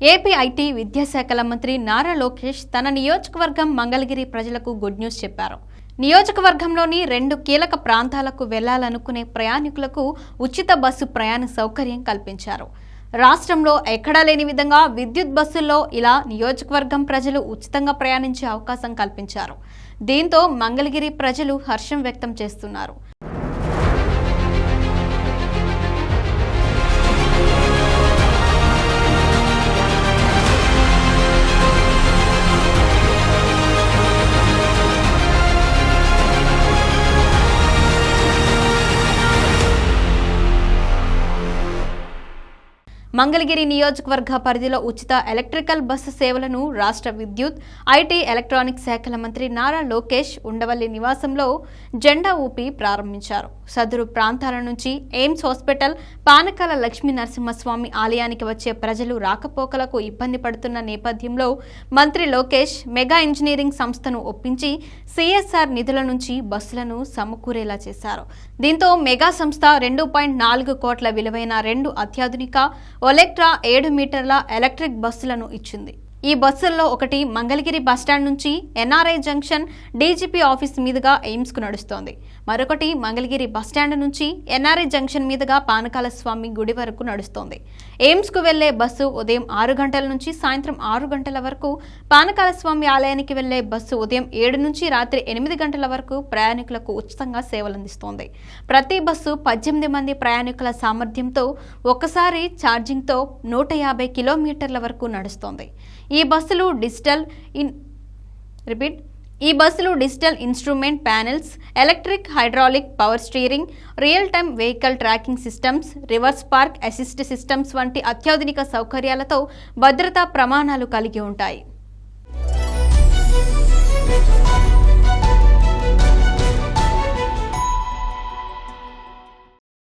AP IT విద్యాశాఖల మంత్రి నారా లోకేష్ తన నియోజకవర్గం మంగళగిరి ప్రజలకు గుడ్ న్యూస్ చెప్పారు. నియోజకవర్గంలోని రెండు కీలక ప్రాంతాలకు వెళ్ళాలనుకునే ప్రయాణికులకు ఉచిత బస్సు ప్రయాణ సౌకర్యం కల్పించారు. రాష్ట్రంలో ఎక్కడా లేని విధంగా విద్యుత్ బస్సుల్లో ఇలా నియోజకవర్గం ప్రజలు ఉచితంగా ప్రయాణించే అవకాశం కల్పించారు. దీంతో మంగళగిరి ప్రజలు హర్షం వ్యక్తం చేస్తున్నారు. మంగళగిరి నియోజకవర్గ పరిధిలో ఉచిత ఎలక్ట్రికల్ బస్సు సేవలను రాష్ట్ర విద్యుత్ ఐటీ ఎలక్ట్రానిక్ శాఖల మంత్రి నారా లోకేష్ ఉండవల్లి నివాసంలో జెండా ఊపి ప్రారంభించారు. సదరు ప్రాంతాల నుంచి ఎయిమ్స్ హాస్పిటల్ పానకాల లక్ష్మీ నరసింహస్వామి ఆలయానికి వచ్చే ప్రజలు రాకపోకలకు ఇబ్బంది పడుతున్న నేపథ్యంలో మంత్రి లోకేష్ మెగా ఇంజనీరింగ్ సంస్థను ఒప్పించి సిఎస్ఆర్ నిధుల నుంచి బస్సులను సమకూరేలా చేశారు. దీంతో మెగా సంస్థ రెండు పాయింట్ నాలుగు కోట్ల విలువైన రెండు అత్యాధునిక ఒలెక్ట్రా ఏడు మీటర్ల ఎలక్ట్రిక్ బస్సులను ఇచ్చింది. ఈ బస్సుల్లో ఒకటి మంగళగిరి బస్టాండ్ నుంచి ఎన్ఆర్ఐ జంక్షన్ డీజీపీ ఆఫీస్ మీదుగా ఎయిమ్స్కు నడుస్తోంది. మరొకటి మంగళగిరి బస్టాండ్ నుంచి ఎన్ఆర్ఐ జంక్షన్ మీదుగా పానకాల స్వామి గుడి వరకు నడుస్తోంది. ఎయిమ్స్కు వెళ్ళే బస్సు ఉదయం ఆరు గంటల నుంచి సాయంత్రం ఆరు గంటల వరకు పానకాల స్వామి ఆలయానికి వెళ్ళే బస్సు ఉదయం ఏడు నుంచి రాత్రి ఎనిమిది గంటల వరకు ప్రయాణికులకు ఉచితంగా సేవలందిస్తోంది. ప్రతి బస్సు పద్దెనిమిది మంది ప్రయాణికుల సామర్థ్యంతో ఒక్కసారి ఛార్జింగ్తో నూట యాభై కిలోమీటర్ల వరకు నడుస్తోంది. ఈ బస్సులు డిజిటల్ ఇన్ రిపీట్. ఈ బస్సులు digital instrument panels electric hydraulic power steering real time vehicle tracking systems reverse park assist systems వంటి అత్యాధునిక సౌకర్యాలతో భద్రతా ప్రమాణాలు కలిగి ఉంటాయి.